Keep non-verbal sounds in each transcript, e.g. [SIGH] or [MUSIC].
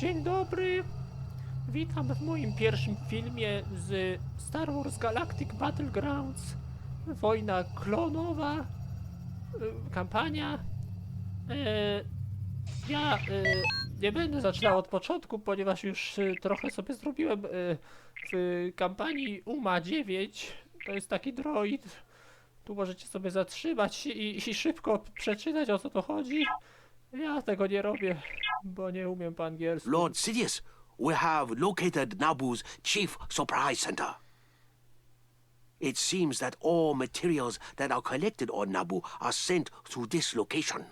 Dzień dobry. Witam w moim pierwszym filmie z Star Wars Galactic Battlegrounds. Wojna klonowa. y, Kampania. E, Ja e, nie będę zaczynał od początku, ponieważ już e, trochę sobie zrobiłem e, w kampanii UMA 9. To jest taki droid. Tu możecie sobie zatrzymać i, i szybko przeczytać o co to chodzi. Ja tego nie robię, bo nie umiem po angielsku. Lord Sidious, we have located Nabu's chief surprise center. It seems that all materials that are collected on Nabu are sent to this location.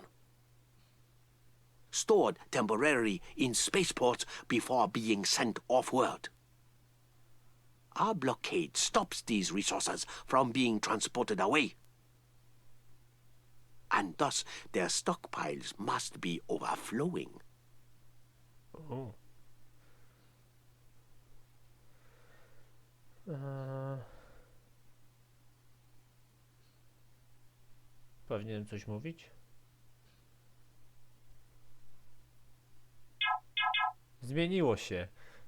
Stored temporarily in spaceports before being sent off-world. Our blockade stops these resources from being transported away. And thus their stockpiles must be overflowing. O. Eee... Powinienem coś mówić? Zmieniło się.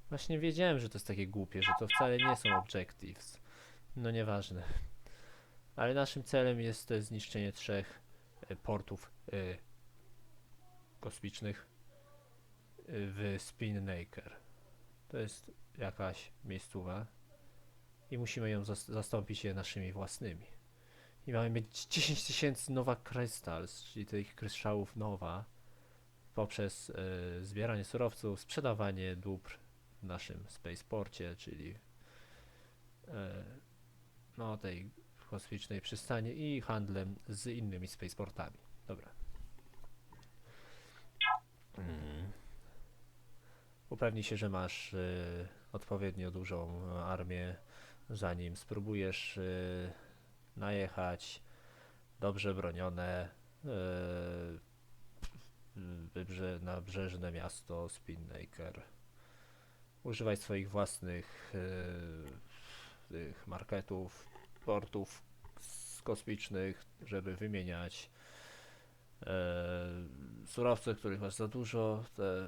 Właśnie wiedziałem, że to jest takie głupie, że to wcale nie są objectives. No nieważne. Ale naszym celem jest zniszczenie trzech portów e, kosmicznych w Spinnaker. To jest jakaś miejscowa i musimy ją zas- zastąpić je naszymi własnymi. I mamy mieć 10 tysięcy nowa crystals, czyli tych kryształów nowa, poprzez e, zbieranie surowców, sprzedawanie dóbr w naszym spaceporcie, czyli e, no tej kosmicznej przystani i handlem z innymi spaceportami. Dobra. Mm. Upewnij się, że masz y, odpowiednio dużą y, armię, zanim spróbujesz y, najechać dobrze bronione y, wybrze, nabrzeżne miasto Spinnaker. Używaj swoich własnych y, tych marketów, portów kosmicznych, żeby wymieniać e, surowce, których masz za dużo, te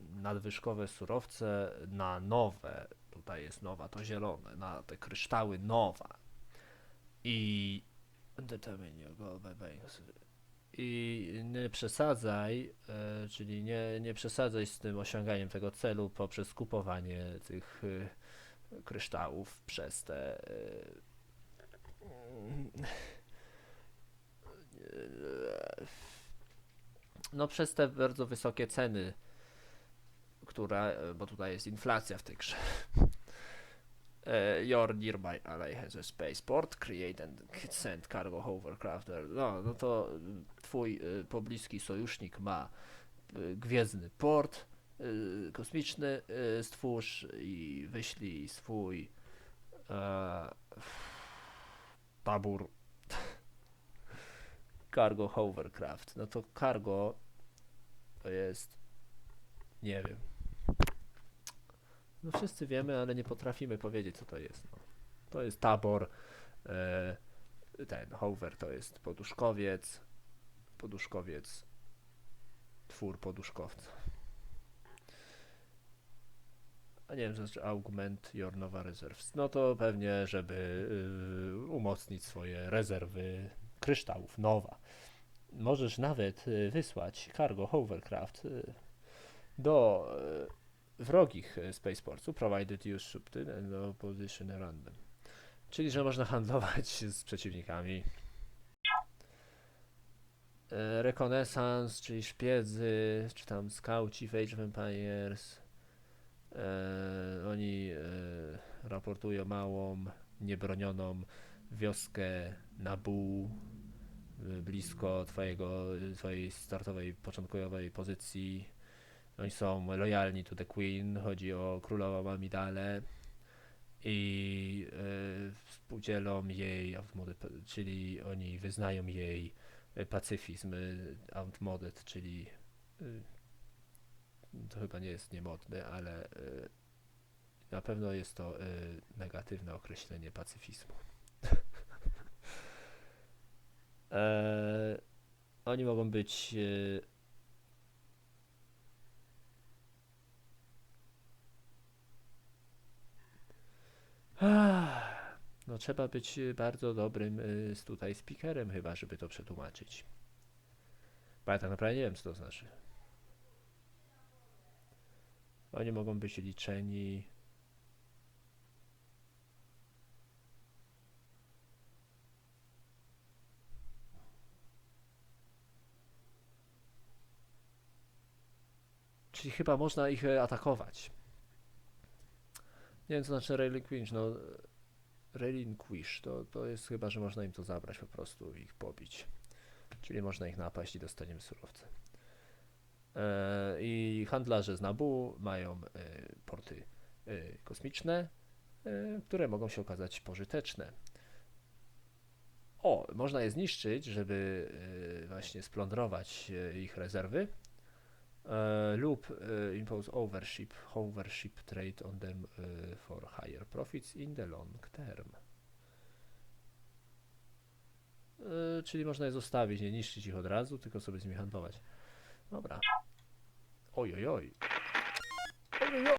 nadwyżkowe surowce na nowe, tutaj jest nowa, to zielone, na te kryształy nowa. I i nie przesadzaj, e, czyli nie, nie przesadzaj z tym osiąganiem tego celu poprzez kupowanie tych e, kryształów przez te e, no przez te bardzo wysokie ceny która, e, bo tutaj jest inflacja w tej grze. E, Your nearby ally has a spaceport, create and send cargo hovercraft. No, no to twój y, pobliski sojusznik ma gwiezdny port kosmiczny, y, stwórz i wyślij swój e, tabór [LAUGHS] cargo hovercraft. No to cargo to jest nie wiem. No wszyscy wiemy, ale nie potrafimy powiedzieć, co to jest. No. To jest tabor, e, ten hover to jest poduszkowiec, poduszkowiec, twór poduszkowca. A nie wiem, znaczy augment your nowa reserves. No to pewnie, żeby y, umocnić swoje rezerwy kryształów nowa. Możesz nawet y, wysłać cargo hovercraft y, do e, wrogich e, spaceportsów, provided you subtin and no position them. Czyli, że można handlować z przeciwnikami. E, Reconnaissance, czyli szpiedzy, czy tam skauci w Age of Empires. E, oni e, raportują małą, niebronioną wioskę Nabu blisko twojego, twojej startowej, początkowej pozycji. Oni są lojalni to the Queen, chodzi o królową Amidale i e, współdzielą jej, czyli oni wyznają jej pacyfizm outmoded, czyli to chyba nie jest niemodne, ale e, na pewno jest to e, negatywne określenie pacyfizmu. [LAUGHS] E, oni mogą być. [SIGHS] No trzeba być bardzo dobrym y, tutaj speakerem chyba, żeby to przetłumaczyć. Bo ja tak naprawdę nie wiem, co to znaczy. Oni mogą być liczeni. Czyli chyba można ich e, atakować. Nie wiem, co znaczy relinquish. No, relinquish to, to jest chyba, że można im to zabrać po prostu i ich pobić. Czyli można ich napaść i dostaniemy surowce. E, I handlarze z Nabu mają e, porty e, kosmiczne, które mogą się okazać pożyteczne. O, można je zniszczyć, żeby właśnie splądrować ich rezerwy lub impose overship, overship trade on them for higher profits in the long term. Czyli można je zostawić, nie niszczyć ich od razu, tylko sobie z nimi handlować. Dobra. Oj, oj, oj. Oj, oj, oj.